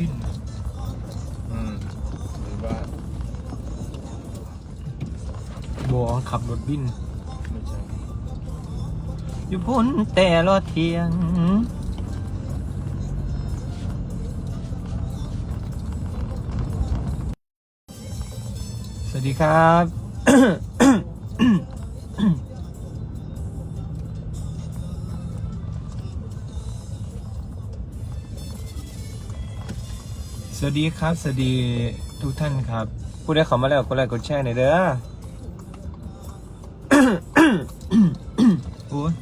บินอืมหรือว่าบอขับรถบิน ไม่ใช่อยู่พ้นแต่รอเทียงสวัสดีครับ สวัสดีครับ สวัสดีทุกท่านครับ ผู้ได้เข้ามาแล้วกดไลค์กดแชร์หน่อยเด้อ โอ้ย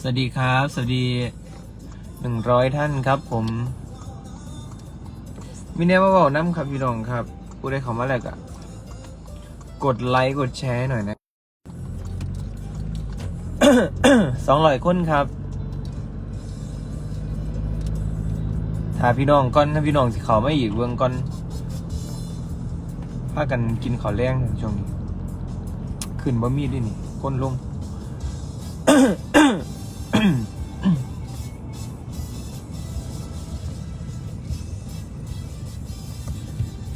สวัสดีครับ สวัสดีหนึ่งร้อยท่านครับ ผมมิเน่มาบอกน้ำครับพี่น้องครับ ผู้ได้เข้ามาแล้วก็กดไลค์กดแชร์หน่อยนะ สองร้อยคนครับถ้าพี่น้องก่อนถ้าพี่น้องสิเขาไม่อีกเบื้องก่อนพากันกินข้าวแรงช่วงนี้ ขึ้นบะมีด้วยนี่ก้นลง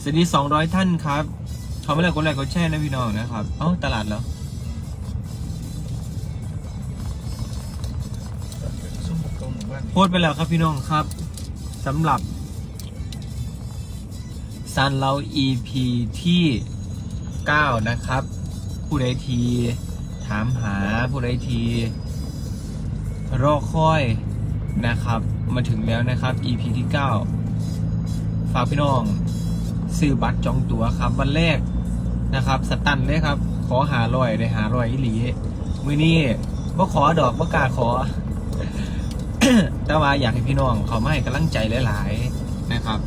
สวัสดีสองร้อยท่านครับเขาไม่เลยกดไลค์กดแชร์นะพี่น้องนะครับ เอ้าตลาดแล้ว โพสต์ไปแล้วครับพี่น้องครับสำหรับซันเรา EP ที่ 9 นะครับ ผู้ใดที ถามหาผู้ใดที รอคอยนะครับ มาถึงแล้วนะครับ EP ที่ 9 ฝากพี่น้องซื้อบัตรจองตั๋วครับ วันแรกนะครับ สตันเลยครับ ขอหาลอยได้หาลอยอีหลี มือนี้บ่ขอดอกบ่กล้าขอ แต่ว่าอยากให้พี่น้องเขาไม่กำลังใจหลาย ๆ นะครับ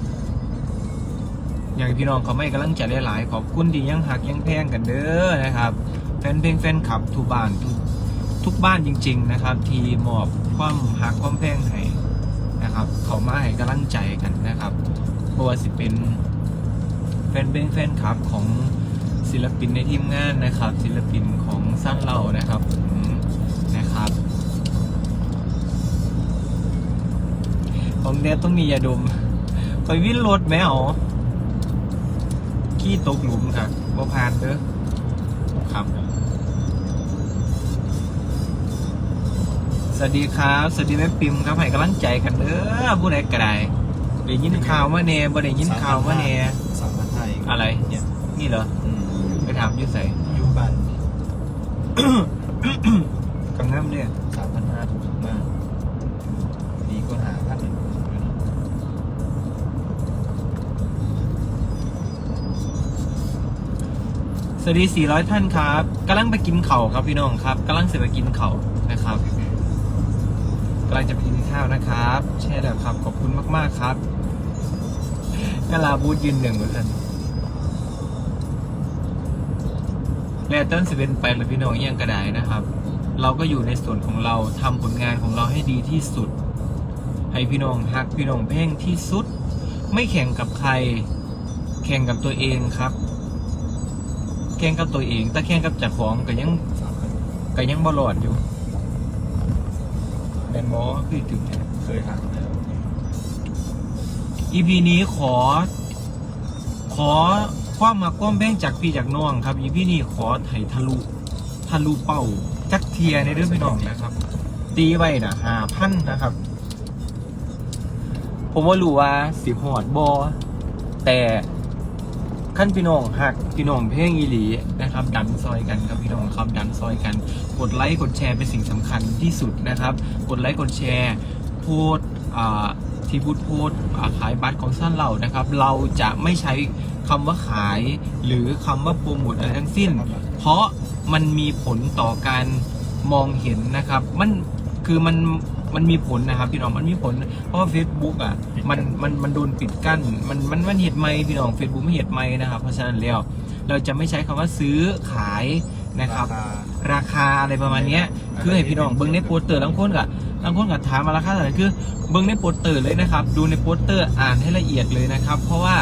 อยากให้พี่น้องเขาไม่กำลังใจหลาย ๆ ขอบคุณที่ยังหักยังแพงกันเด้อนะครับแฟนเพลงแฟนคลับทุกบ้านทุกทุกบ้านจริง ๆ นะครับ ที่มอบความหักความแพงให้นะครับ เขามาให้กำลังใจกันนะครับเพราะว่าสิเป็นแฟนเพลงแฟนคลับของศิลปินในทีมงานนะครับ ศิลปินของสร้างเรานะครับนะครับ ผมเนี่ยต้องมียาดมไปวิ่งรถแมวขี้ตกหลุมครับบ่ผ่านเด้อครับ สวัสดีครับ สวัสดีแม่ปิมครับให้กำลังใจกันเด้อผู้ใดก็ได้ได้ยินข่าวมาเน่บ่ได้ยินข่าวมาเน่สามพันไทยอะไรเนี่ยนี่เหรออืมไปถามอยุ่ใส่อยู่บ้านกังน้ำเนี่ยสามพัน สวัสดี 400 ท่านครับกำลังไปกินเข่าครับพี่น้องครับกำลังเสร็จไปกินเข่านะครับกำลังจะไปกินข้าวนะครับใช่แล้วครับ ขอบคุณมาก ๆ ครับนาลาบูธยืนหนึ่งเหมือนกันและต้นสิเป็นไปแล้วพี่น้องเอียงกระไดนะครับ เราก็อยู่ในส่วนของเราทำผลงานของเราให้ดีที่สุด ให้พี่น้องฮักพี่น้องเพ่งที่สุด ไม่แข่งกับใคร แข่งกับตัวเองครับ แข่งกับตัวเอง แต่แข่งกับเจ้าของก็ยังก็ยังบอลอดอยู่แมนบอคือถึงเนี่ยเคยหักแล้วอีพีนี้ขอ ขอความมาความแบ่งจากพี่จากน้องครับอีพีนี้ขอไถทะลุทะลุเป้าจักเทียในเรื่องพี่น้องนะครับ ตีไว้นะหาพันนะครับ ผมว่ารู้ว่าสิหอดบอแต่ ขั้นพี่น้องหักพี่น้องเพลงอีหลีนะครับ ดันซอยกันครับพี่น้องครับดันซอยกัน กดไลค์กดแชร์เป็นสิ่งสำคัญที่สุดนะครับ กดไลค์กดแชร์โพสที่พูดโพสขายบัตรของสั้นเรานะครับ เราจะไม่ใช้คำว่าขายหรือคำว่าโปรโมทอะไรทั้งสิ้น เพราะมันมีผลต่อการมองเห็นนะครับ มันคือมัน มันมีผลนะครับพี่น้องมันมีผล เพราะว่า Facebook อะมันมันมันโดนปิดกั้น มันมันมันเหตุไม่พี่น้อง Facebook ไม่เหตุไม่นะครับ เพราะฉะนั้นแล้วเราจะไม่ใช้คำว่าซื้อขายนะครับ ราคาอะไรประมาณนี้คือให้พี่น้องเบิ้งในโปสเตอร์ลังคนกับลังคนกับถามมาราคาเท่าไหร่คือเบิ้งในโปสเตอร์เลยนะครับ ดูในโปสเตอร์อ่านให้ละเอียดเลยนะครับ เพราะว่า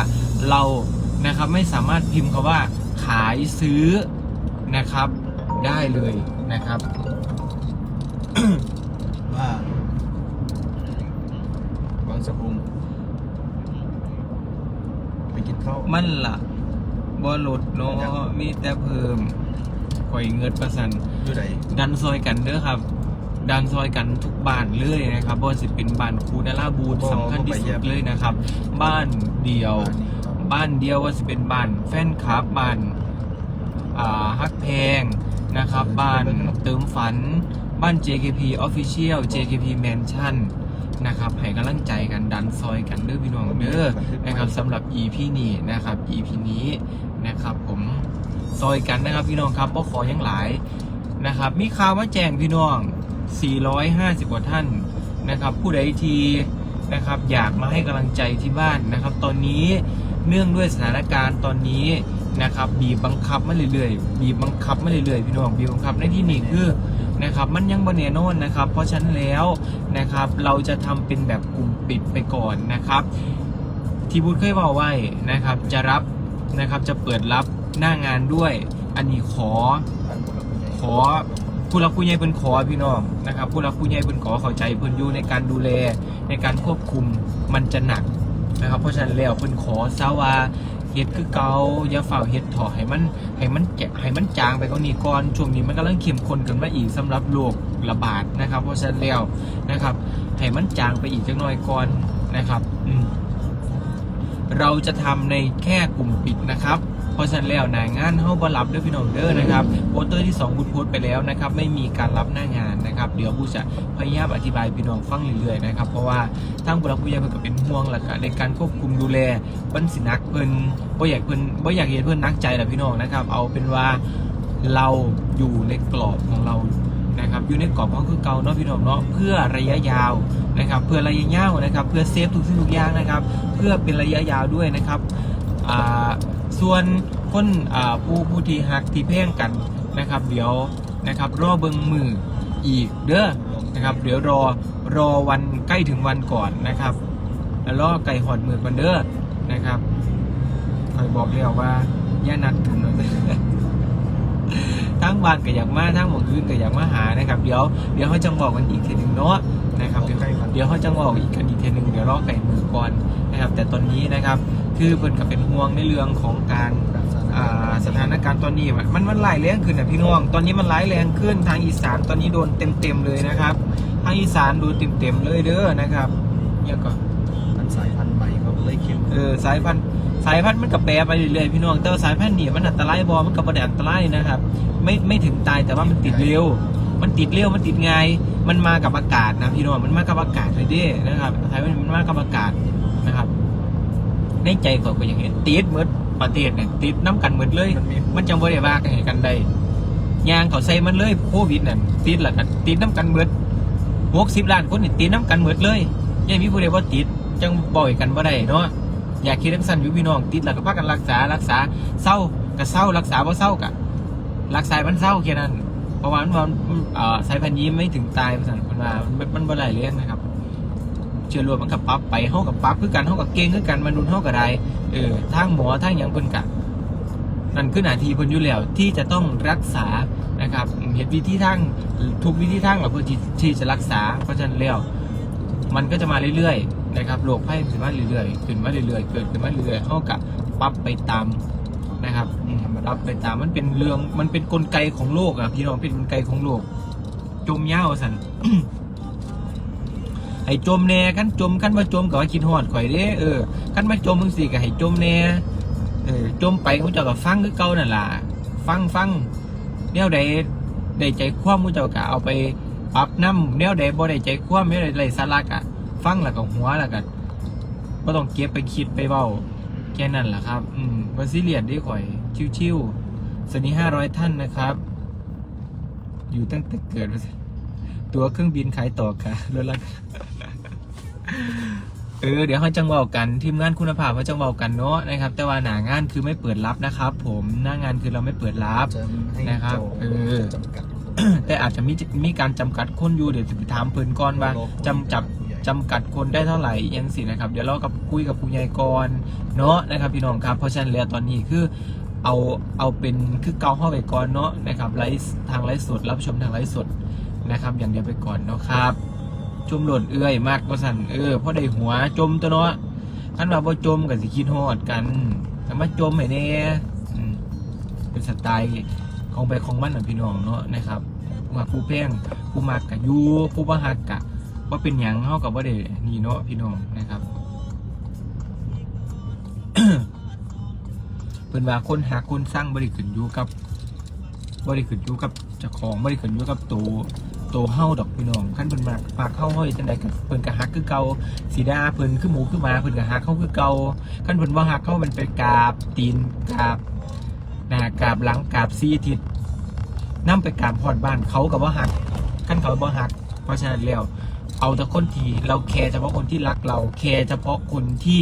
เรานะครับไม่สามารถพิมพ์คำว่าขายซื้อนะครับได้เลยนะครับ ว่า บางสะพุงไปกินข้าวมันละบ่ลดเนาะมีแต่เพิ่มข่อยเงินประสันอยู่ไหนดันซอยกันเด้อครับ ดันซอยกันทุกบ้านเลยนะครับบ่ว่าสิเป็นบ้านครูดาราบูธสำคัญที่สุดเลยนะครับ บ้านเดียว บ้านเดียวว่าสิเป็นบ้านแฟนคลับบ้านอ่าฮักแพงนะครับ บ้านเติมฝันบ้าน JKP Official JKP Mansion นะครับให้กำลังใจกันดันซอยกันเด้อพี่น้องเด้อนะครับสำหรับ EP นี้นะครับ EP นี้นะครับ ผมซอยกันนะครับพี่น้องครับบ่ขอยังหลายนะครับ มีข่าวมาแจ้งพี่น้อง 450 กว่าท่านนะครับ ผู้ใดทีนะครับ อยากมาให้กำลังใจที่บ้านนะครับ ตอนนี้เนื่องด้วยสถานการณ์ตอนนี้นะครับ บีบบังคับมาเรื่อยๆบีบบังคับมาเรื่อยๆพี่น้องบีบบังคับในที่นี้คือ นะครับมันยังบนเนโนนนะครับ เพราะฉะนั้นแล้วนะครับเราจะทำเป็นแบบกลุ่มปิดไปก่อนนะครับ ที่พูดเคยบอกไว้นะครับ จะรับนะครับจะเปิดรับหน้างานด้วย อันนี้ขอบ้านคนละผู้ใหญ่ขอผู้รักผู้ใหญ่เพิ่นขอพี่น้องนะครับ ผู้รักผู้ใหญ่เพิ่นขอเข้าใจเพิ่นอยู่ในการดูแลในการควบคุมมันจะหนักนะครับ เพราะฉะนั้นแล้วเพิ่นขอซาว่า ฮ็ดคือเกาอย่าฝ่าเฮ็ดถอให้มันให้มันแกะให้มันจางไปก็นี้ก่อนช่วงนี้มันกำลังเข้มข้นกันมาอีกสำหรับโรคระบาดนะครับ เพราะฉะนั้นแล้วนะครับให้มันจางไปอีกจักหน่อยก่อนนะครับเราจะทำในแค่กลุ่มปิดนะครับ ราะฉะนั้นแล้วหนางานเฮาบ่รับเด้อพี่น้องเด้อนะครับโปสเตอร์ที่2บุญโพสไปแล้วนะครับไม่มีการรับหน้างานนะครับเดี๋ยวผู้จะพยายามอธิบายพี่น้องฟังเรื่อยๆนะครับเพราะว่าทางผู้รับผู้ใหญ่เพิ่นก็เป็นห่วงแหละก็ในการควบคุมดูแลเพิ่นสินักเพิ่นบ่อยากเพิ่นบ่อยากเห็นเพิ่นนักใจแหละพี่น้องนะครับเอาเป็นว่าเราอยู่ในกรอบของเรานะครับอยู่ในกรอบของคือเก่าเนาะพี่น้องเนาะเพื่อระยะยาวนะครับเพื่อระยะยาวนะครับเพื่อเซฟทุกสิ่งทุกอย่างนะครับ เพื่อเป็นระยะยาวด้วยนะครับอ่า ส่วนคนผู้ผู้ที่ฮักที่เพ่งกันนะครับ เดี๋ยวนะครับรอเบิงมืออีกเด้อนะครับ เดี๋ยวรอรอวันใกล้ถึงวันก่อนนะครับแล้วรอไก่หอดมือกันเด้อนะครับคอยบอกแล้วว่าย่านัดกันเนอะทั้งบ้านก็อยากมาทั้งหมองอื่นก็อยากมาหานะครับ เดี๋ยวเดี๋ยวเขาจะบอกกันอีกทีหนึ่งเนาะนะครับเดี๋ยวเดี๋ยวเขาจะบอกอีกกันอีกทีหนึ่งเดี๋ยวรอไก่มือก่อนนะครับ แต่ตอนนี้นะครับ คือเพิ่นก็เป็นห่วงในเรื่องของการอ่าสถานการณ์ตอนนี้มันมันมันร้ายแรงขึ้นนะพี่น้อง ตอนนี้มันร้ายแรงขึ้นทางอีสานตอนนี้โดนเต็มเต็มๆเลยนะครับ ทางอีสานโดนเต็มเต็มๆเลยเด้อนะครับเนี่ยก็มันสายพันธุ์ใหม่เขาเลยเข้มเออสายพันธุ์สายพันธุ์มันกับแปรไปเรื่อยๆพี่น้อง แต่ว่าสายพันธุ์นี่มันอันตรายบอมันกับประเด็นอันตรายนะครับ ไม่ไม่ถึงตายแต่ว่ามันติดเร็ว มันติดเร็วมันติดง่ายมันมากับอากาศนะพี่น้องมันมากับอากาศเลยเด้นะครับสายพันธุ์มันมากับอากาศนะครับ ในใจข่อยก็อย่างเห็นติดหมดประเทศเนี่ยติดน้ำกันหมดเลยมันมีมันจังบ่ได้ว่ากันให้กันได้ยางเขาใส่มันเลยโควิดนั่นติดและกันติดน้ำกันเบิดหกสิบล้านคนนี่ติดน้ำกันเบิดเลยยังมีผู้ใดว่าติดจังบ่อยกันบ่ได้เนาะอยากคิดทั้งสั้นอยู่พี่น้องติดแล้วก็พากันรักษารักษาเศร้าก็เศร้ารักษาบ่เศร้าก็รักษามันเศร้าแค่นั้นเพราะว่ามันมันเอ่อสายพันธุ์นี้ไม่ถึงตายมันสั่นคนว่ามันมันบ่ได้เลี้ยงนะครับ เชื้อโรคมันกับปรับไปเฮากับปรับคือกันเฮากับเก่งคือกันมนุษย์เฮาก็ได้เออทางหมอทางหยังเพิ่นกะนั่นคือหน้าที่เพิ่นอยู่แล้วที่จะต้องรักษานะครับเหตุวิธีทางทุกวิธีทางเราเพื่อที่จะรักษาเพราะฉะนั้นแล้วมันก็จะมาเรื่อยๆนะครับโรคภัยขึ้นมาเรื่อยๆขึ้นมาเรื่อยๆเกิดขึ้นมาเรื่อยๆเท่ากับปรับไปตามนะครับอืมปรับไปตามมันเป็นเรื่องมันเป็นกลไกของโลกอะพี่น้องเป็นกลไกของโลก จมยาสัน ให้จมแน่ขั้นจมขั้นมาจมก็ว่าคิดฮอดข่อยเด้เออขั้นมาจมมึงสิก็ให้จมแน่เออจมไปเขาเจ้าก็ฟังคือเก่านั่นล่ะฟังฟังแนวใดได้ใจความเขาเจ้าก็เอาไปปรับน้ำแนวใดบ่ได้ใจความแนวใดไรสาระกะฟังแล้วก็หัวแล้วก็บ่ต้องเก็บไปคิดไปเว้าแค่นั้นแหละครับ อืมบ่ซีเรียสเด้ข่อย ชิวๆสวัสดี500ท่านนะครับ อยู่ตั้งแต่เกิดว่าตัวเครื่องบินขายต่อค่ะลดราคา เออเดี๋ยวเขาจังเบากันทีมงานคุณภาพเขาจังเบากันเนาะนะครับ แต่ว่าหนางานคือไม่เปิดรับนะครับ ผมหน้างานคือเราไม่เปิดรับจะให้นะครับโจเออจำกัดคนแต่อาจจะมีมีการจำกัดคนอยู่เดี๋ยวจะไปถามเพิ่นก่อนว่าจำจับจำกัดคนได้เท่าไหร่ยังสินะครับ เดี๋ยวเรากับคุยกับผู้ใหญ่ก่อนเนาะนะครับพี่น้องครับเพราะฉะนั้นแล้วตอนนี้คือเอาเอาเป็นคือเกาเข้าไปก่อนเนาะนะครับไลฟ์ทางไลฟ์สดรับชมทางไลฟ์สดนะครับ อย่างเดียวไปก่อนเนาะครับ จมหลดเอื้อยมากกว่าสั่นเออพราะได้หัวจมตัวเนาะคันว่าบ่จมก็สิคิดฮอดกันแต่มาจมให้แน่อืมเป็นสไตล์ของไปของมันน่ะพี่น้องเนาะนะครับว่าผู้แพงผู้มักกะยูผู้บ่ฮักกะว่าเป็นหยังเฮาก็บ่ได้นี่เนาะพี่น้องนะครับเพิ่นว่าคนหาคนสร้างบ่ได้ขึ้นอยู่กับบ่ได้ขึ้นอยู่กับเจ้าของบ่ได้ขึ้นอยู่กับตัว ตเฮาดอกพี่น้องคันเพิ่นมากปากเฮาเฮาเฮ็ดจังได๋ก็เพิ่นก็ฮักคือเก่าสีดาเพิ่นคือหมูคือหมาเพิ่นก็ฮักเขาคือเก่าคันเพิ่นบ่ฮักเขามันไปกราบตีนกราบหน้ากราบหลังกราบซี่ทิศนํไปกราบฮอดบ้านเขาก็บ่ฮักคันเขาบ่ฮัก เพราะฉะนั้นแล้วเอาแต่คนที่เราแคร์เฉพาะคนที่รักเราแคร์เฉพาะคนที่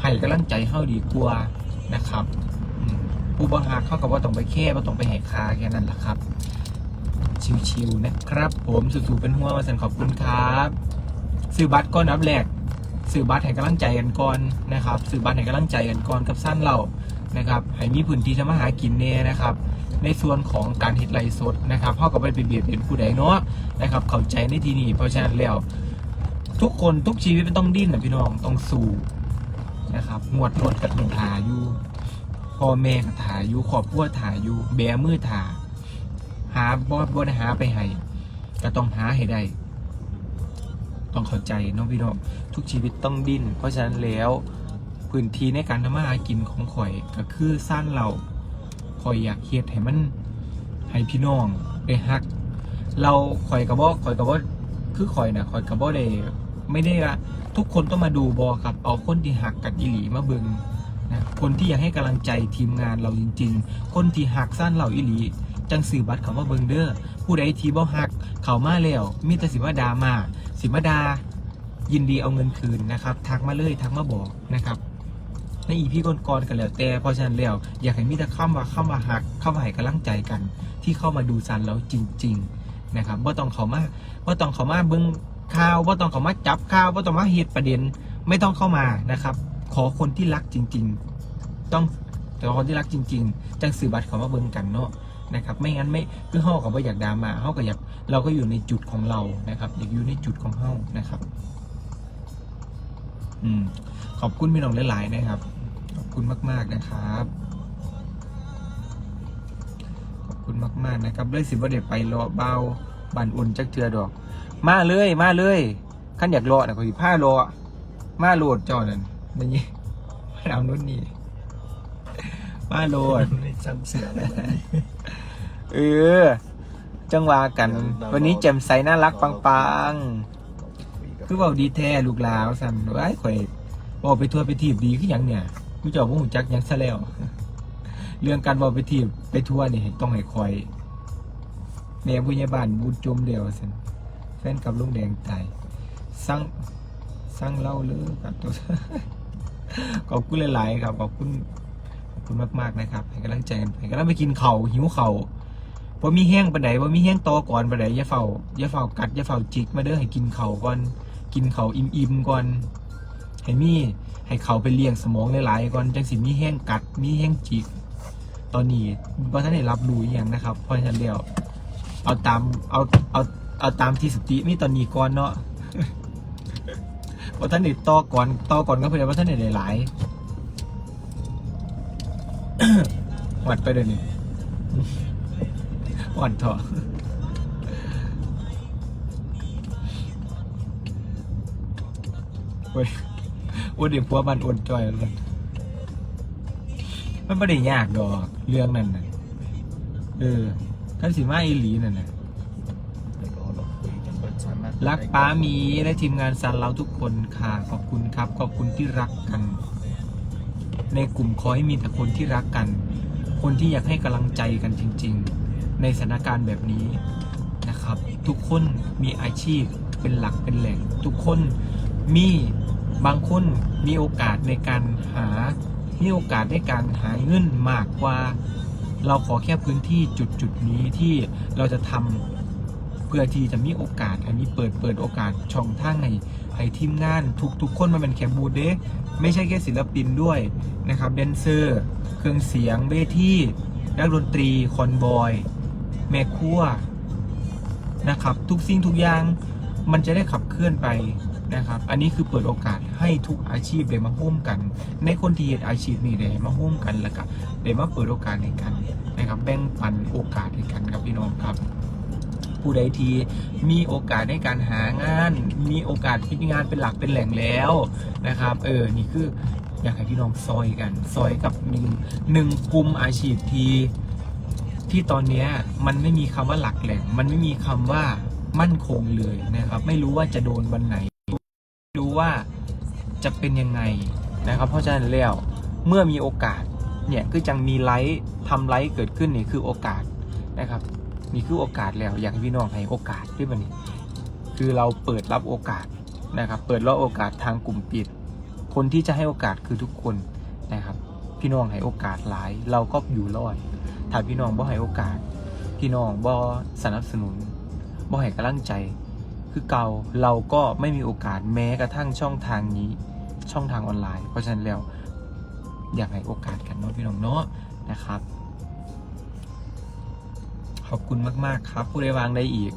ให้กำลังใจเฮาดีกว่านะครับอืมผู้บังคับเข้ากับว่าต้องไปแค่ว่าต้องไปแหกคาแค่นั้นแหละครับ ชิวๆนะครับ ผมสู่ๆเป็นหัวมาสันขอบคุณครับซื้อบัตรก้อนนับแรกซื้อบัตรให้กำลังใจกันก่อนนะครับซื้อบัตรให้กำลังใจกันก่อนกับสั้นเรานะครับให้มีพื้นที่ทำมาหากินเนี่ยนะครับ ในส่วนของการเฮ็ดไลฟ์สดนะครับเข้ากับไปเบียดเบียนผู้ใดเนาะนะครับเข้าใจในที่นี้เพราะฉะนั้นแล้วทุกคนทุกชีวิตมันต้องดิ้นนะพี่น้องต้องสู้นะครับงวดรถกับหนุนหาอยู่พ่อแม่ก็ถ่ายอยู่ครอบครัวถ่ายอยู่แบมือถ่า หาบอสบอได้หาไปให้ก็ต้องหาให้ได้ ต้องเข้าใจน้องพี่น้องทุกชีวิตต้องดิ้น เพราะฉะนั้นแล้วพื้นที่ในการทำมาหากินของข่อยก็คือสร้างเราข่อยอยากเฮ็ดให้มันให้พี่น้องได้ฮัก เราข่อยกับบ่ข่อยกับบ่คือข่อยนะข่อยกับบ่ได้ไม่ได้ว่าทุกคนต้องมาดูบอครับเอาคนที่หักกันอีหลีมาเบิงนะคนที่อยากให้กำลังใจทีมงานเราจริง ๆ คนที่หักสั้นเราอีหลี จังสื่อบัตรเขามาเบิงเด้อผู้ใดทีบ่หัก เขามาแล้วมีแต่สิมาดามา สิมาดายินดีเอาเงินคืนนะครับทักมาเลยทักมาบอกนะครับในอีพีก่อนๆกันแล้วแต่เพราะฉะนั้นแล้วอยากให้มีแต่คำว่าคำว่าหักคำว่าให้กำลังใจกัน ที่เข้ามาดูซันแล้วจริง ๆนะครับว่าต้องเขามาว่าต้องเขามาเบิ้งข่าวว่าต้องเขามาจับข่าวว่าต้องมาเหตุประเด็นไม่ต้องเข้ามานะครับ ขอคนที่รักจริง ๆ ต้องแต่คนที่รักจริง ๆจังสื่อบัตรเขามาเบิ่งกันเนาะ นะครับไม่งั้นไม่คือเฮากับว่าอยากดรามาเฮาก็อยากเราก็อยู่ในจุดของเรานะครับอยากอยู่ในจุดของเฮานะครับ อืมขอบคุณพี่น้องหลาย ๆ นะครับ ขอบคุณมาก ๆนะครับ ขอบคุณมาก ๆ นะครับเลยสิบ่ได้ไปรอเบาบันอุ่นจักเทือดอก มาเลยมาเลยขั้นอยากรอนะขอสิผ้ารอมาโหลดจอนั่นนี่มาเอานุ่นนี่มาโหลด ในชั้นเสือเลยเออ จังหวะกัน วันนี้แจ่มใสน่ารักปังๆ คือเบาดีแท้ลูกหลาวสั่นไว้ข่อยบอกไปทัวร์ไปทีบดีขึ้นอหย่างเนี่ยกูเจ้าบ่หูจักหยังซะแล้ว เรื่องการบอกไปทีบไปทัวร์นี่ต้องให้คอยแม่ผู้ใหญ่บ้านบุญจมเดียวสั่นแฟนกับลุงแดงตายสั่งสั่งเล่าเลยครับตัว ขอบคุณหลาย ๆ ครับขอบคุณขอบ คุณมากๆนะครับให้กำลังใจกันไปกำลังไปกินเข่าหิวเข่าวพอมีแห้งปานใดพอมีแห้งตอก่อนปานใดอย่าเฝ้าอย่าเฝ้ากัดอย่าเฝ้าจิกมาเด้อให้กินเข่าก่อน กินเขาอิ่มๆก่อนให้มีให้เขาไปเลี้ยงสมองหลายๆก่อนจังสิมีแห้งกัดมีแห้งจิก ตอนนี้บ่ท่านได้รับรู้อย่างนะครับเพราะฉะนั้นแล้วเอาตามเอาเอาเอาตามที่สติมีตอนนี้ก่อนเนาะว่าท่านได้ตอก่อนตอก่อนก็เพื่อว่าท่านได้หลายๆ หวัดไปเดี๋ยวนี้หวัดเถอะโอ้ยอ้ยเดี๋ยวพัวบันอดจอยแล้วกันมันไม่ได้ยากดอกเรื่องนั้นน่ะเออท่านสิมาอีหลีนั่นน่ะนะรักป้ามีและทีมงานซันเราทุกคนค่ะขอบคุณครับ ขอบคุณที่รักกัน ในกลุ่มขอให้มีแต่คนที่รักกัน คนที่อยากให้กำลังใจกันจริง ๆ ในสถานการณ์แบบนี้นะครับ ทุกคนมีอาชีพเป็นหลักเป็นแหล่ง ทุกคนมีบางคนมีโอกาสในการหา มีโอกาสในการหาเงินมากกว่า เราขอแค่พื้นที่จุดจุดนี้ที่เราจะทำเพื่อที่จะมีโอกาสอันนี้เปิดเปิดโอกาสช่องทางให้ ให้ทีมงานทุกทุกคนมาเป็นแคบูเดะไม่ใช่แค่ศิลปินด้วยนะครับแดนเซอร์ เครื่องเสียงเวทีนักดนตรี คอนบอย แม่ครัวนะครับ ทุกสิ่งทุกอย่างมันจะได้ขับเคลื่อนไปนะครับ อันนี้คือเปิดโอกาสให้ทุกอาชีพได้มาร่วมกัน ในคนที่เห็นอาชีพนี้ได้มาร่วมกันแล้วก็ได้มาเปิดโอกาสให้กันนะครับแบ่งปันโอกาสให้กันครับพี่น้องครับ ผู้ใดทีมีโอกาสในการหางาน มีโอกาสที่งานเป็นหลักเป็นแหล่งแล้วนะครับ เออ นี่คืออยากให้พี่น้องซอยกันซอยกับหนึ่งหนึ่งกลุ่มอาชีพที่ที่ตอนนี้มันไม่มีคำว่าหลักแหล่ง มันไม่มีคำว่ามั่นคงเลยนะครับ ไม่รู้ว่าจะโดนวันไหนไม่รู้ว่าจะเป็นยังไงนะครับ เพราะฉะนั้นแล้วเมื่อมีโอกาสเนี่ยคือจังมีไลฟ์ทำไลฟ์เกิดขึ้นนี่คือโอกาสนะครับ นี่คือโอกาสแล้วอยากให้พี่น้องให้โอกาสด้วยบันนี้คือเราเปิดรับโอกาสนะครับ เปิดรับโอกาสทางกลุ่มปิด คนที่จะให้โอกาสคือทุกคนนะครับ พี่น้องให้โอกาสหลาย เราก็อยู่รอดถ้าพี่น้องบ่ให้โอกาส พี่น้องบ่สนับสนุนบ่ให้กำลังใจ คือเก่าเราก็ไม่มีโอกาสแม้กระทั่งช่องทางนี้ ช่องทางออนไลน์ เพราะฉะนั้นแล้วอยากให้โอกาสกันเนาะพี่น้องเนาะนะครับ ขอบคุณมาก ๆ ครับ ผู้ใดวางได้อีก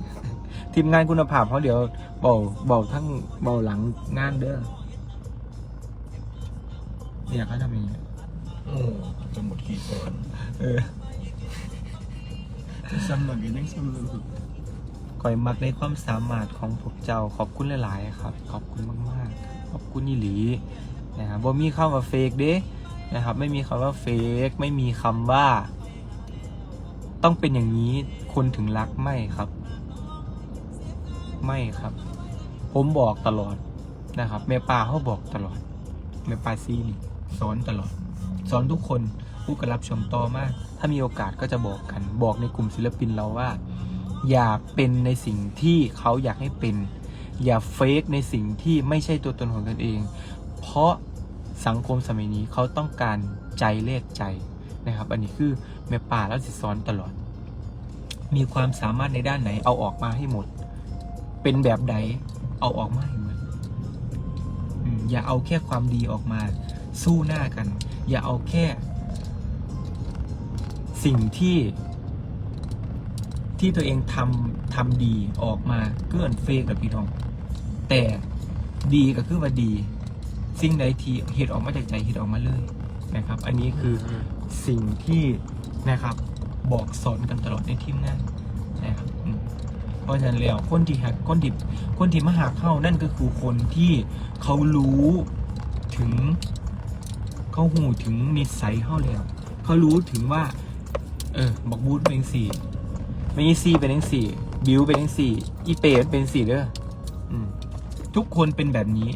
ทีมงานคุณภาพเพราะเดี๋ยวเบาเบาทั้งเบาหลังงานเด้อเนี่ยเขาทำอย่างนี้โอ้จะหมดขีดก่อนเออซ้ำหนักยังซ้ำเลยคอยมักในความสามารถของพวกเจ้าขอบคุณหลาย ๆ ครับ ขอบคุณมาก ๆ ขอบคุณอีหลีนะครับบ่มีคำว่าเฟกเด้นะครับ ไม่มีคำว่าเฟกไม่มีคำว่า ต้องเป็นอย่างนี้คนถึงรักไม่ครับ ไม่ครับ ผมบอกตลอดนะครับแม่ปลาเขาบอกตลอดแม่ปลาซีนี่สอนตลอด สอนทุกคนผู้กระรับชมต่อมาก ถ้ามีโอกาสก็จะบอกกัน บอกในกลุ่มศิลปินเราว่า อย่าเป็นในสิ่งที่เขาอยากให้เป็น อย่าเฟกในสิ่งที่ไม่ใช่ตัวตนของตนเอง เพราะสังคมสมัยนี้เขาต้องการใจเลขใจนะครับ อันนี้คือ แม่ป่าแล้วสิสอนตลอด มีความสามารถในด้านไหน เอาออกมาให้หมด เป็นแบบใดเอาออกมาให้หมดอย่าเอาแค่ความดีออกมา สู้หน้ากัน อย่าเอาแค่ สิ่งที่ ที่ตัวเองทำทำดีออกมาเกื้อนเฟกกับพี่น้อง แต่ดีก็คือว่าดี สิ่งใดที่เหตุออกมาจากใจเหตุออกมาเลยนะครับ อันนี้คือสิ่งที่ นะครับ บอกสอนกันตลอดในทีมงานนะครับเพราะฉะนั้นแล้วคนที่หักคนที่คนที่มาหาเข้านั่นก็คือคนที่เขารู้ถึงเขาหูถึงนิสัยเข้าแล้วเขารู้ถึงว่า เออบอกบูธเป็นสี่ไม่ซีเป็นสี่บิวเป็นสี่อีเปดเป็นสี่เด้อทุกคนเป็นแบบนี้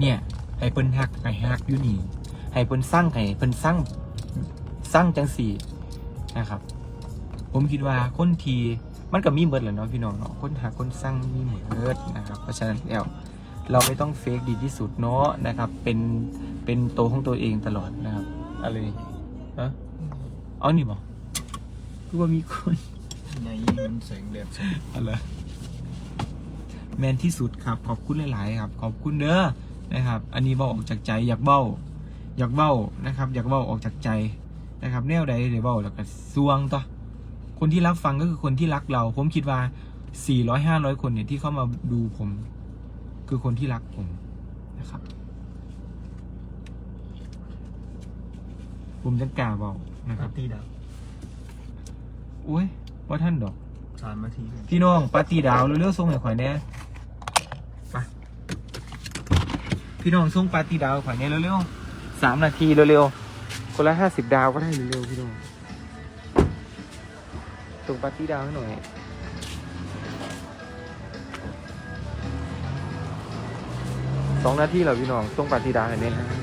เนี่ยให้เพิ่นฮักให้ฮักอยู่นี่ให้เพิ่นสร้างให้เพิ่นสร้าง สร้างจังสี่นะครับ ผมคิดว่าคนทีมันก็มีเบิดแหละเนาะพี่น้องเนาะคนหาคนสร้างมีเหมือนเบิดนะครับ เพราะฉะนั้นแล้วเราไม่ต้องเฟกดีที่สุดเนาะนะครับ เป็นเป็นตัวของตัวเองตลอดนะครับ อะไรนี่ฮะเอานี่บอกคือว่ามีคนในมันแสงแดดส่องอะไรแมนที่สุดครับ ขอบคุณหลาย ๆ ครับ ขอบคุณเด้อนะครับ อันนี้เบ้าออกจากใจ อยากเบ้า อยากเบ้านะครับ อยากเบ้าออกจากใจ นะครับแนวใดเดี๋ยวเบ้าแล้วก็ซวงต่อคนที่รับฟังก็คือคนที่รักเรา ผมคิดว่า400 500คนเนี่ยที่เข้ามาดูผม คือคนที่รักผมนะครับ ผมจะกล้าเบานะคปารับร์ตี้ดาวอุ้ยว่าท่านดอกสามนาทีพี่น้องปาร์ตี้ดาวเร็วๆส่งให้ข่อยแน่ไปพี่น้องส่งปาร์ตี้ดาวข่อยแน่เร็วๆสามนาทีเร็วๆ คนละห้าสิบดาวก็ได้เร็วๆพี่น้องส่งปาร์ตี้ดาวให้หน่อย สองนาทีเหรอพี่น้องส่งปาร์ตี้ดาวให้เน่นะ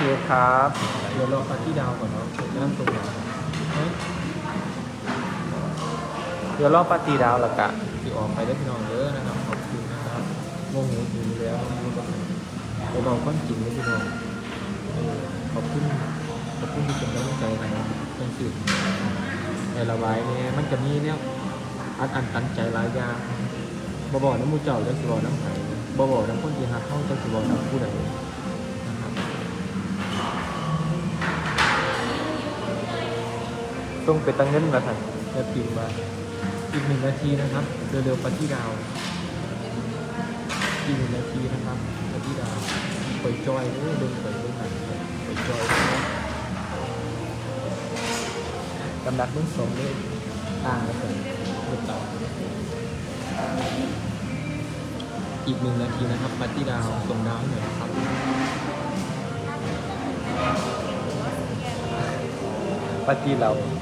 เคครับเดี๋ยวรอปาร์ตี้ดาวก่อนเนาะจะนั่งตรงไหนเดี๋ยวรอปาร์ตี้ดาวแล้วกะที่ออกไปได้พี่น้องเยอะนะครับขอบคุณนะครับโมงหูหูแล้วนะครับเราบอกความจริงเลยพี่น้องขอบคุณขอบคุณที่เป็นกำลังใจนะครับเพื่อนสื่อในระบายเนี่ยมันจะมีเนี่ยอัดอันตันใจหลายอย่างบบอน้ำมูเจ้าจะสิบอน้ำไผ่บบอน้ำคนที่หักเข้าจะสิบอน้ำผู้ใด ต้องไปตั้งเงินมาสั่นจะพิมมาอีกหนึ่งนาทีนะครับ เร็วๆปฏิดาวอีกหนึ่งนาทีนะครับปฏิดาวเปิดจอยด้วยเดินเปิดด้วยหนังเปิดจอยด้วยกำลังเบื้องสองเลยต่างกันเลยเปิดต่ออีกหนึ่งนาทีนะครับปฏิดาวส่งดาวหน่อยนะครับปฏิเราเรา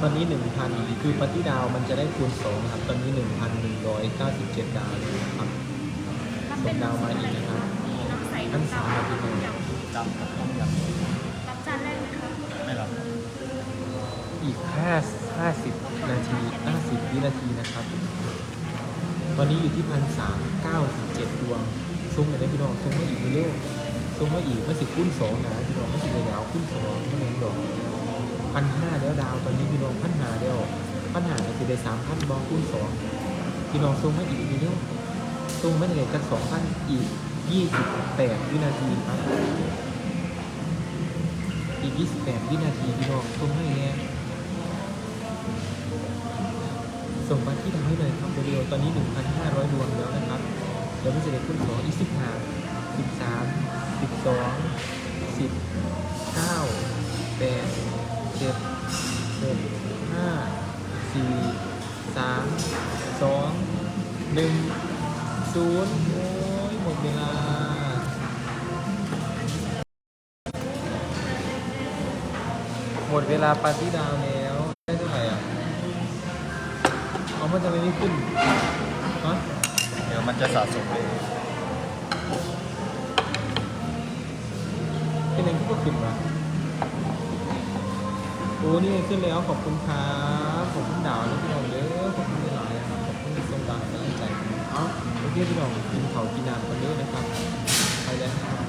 ตอนนี้หนึ่งพันคือปฏิดาวมันจะได้คูณสองนะครับ ตอนนี้หนึ่งพันหนึ่งร้อยเก้าสิบเจ็ดดาวเลยนะครับส่งดาวมาอีกนะครับน้ำใสท่านน้ำสามนาทีก่อนจำครับต้องจรับจานแรกไหมคะำไม่หรอกอีกห้าห้าสิบนาทีห้าสิบวินาทีนะครับ ตอนนี้อยู่ที่พันสามเก้าสิบเจ็ดดวงซุ้มเลยได้พี่น้องซุ้มมาอีกเร็วซุ้มมาอีกไม่สิคูณสองนะพี่น้องไม่สิเลยดาวคูณสองไม่เหมือนดอก พันห้าแล้วดาวตอนนี้พี่น้องพันหาแล้วพันหาเนี่ยคือได้สามพันบอคูณสองพี่น้องซุ้มมาอีกเร็วซุ้มไม่ได้กันสองพันอีกยี่สิบแปดวินาทีครับ อีกยี่สิบแปดวินาทีพี่น้องซุ้มให้แน่ส่งมาที่ทำให้เลยครับเร็วๆตอนนี้1,500ดวงแล้วนะครับเดี๋ยวมันจะได้ขึ้นสองอีกสิบห้าสิบสามสิบสองสิบเก้าแปด จ็ดหกห้าสี่สามสองหนึ่งศูนย์โอ้ยหมดเวลาหมดเวลาปาร์ตี้ดาวแล้วได้เท่าไหร่อะเอามันจะไม่ขึ้นฮะเดี๋ยวมันจะสะสมไปเป็นหนึ่งที่ก็ขึ้นมา โอ้นี่ขึ้นแล้วขอบคุณครับขอบคุณดาวนะพี่น้องเด้อขอบคุณหลายนะครับขอบคุณที่ส่งดาวให้กำลังใจผมเอาโอเคพี่น้องกินเขากินน้ำกันเด้อนะครับไปแล้วครับ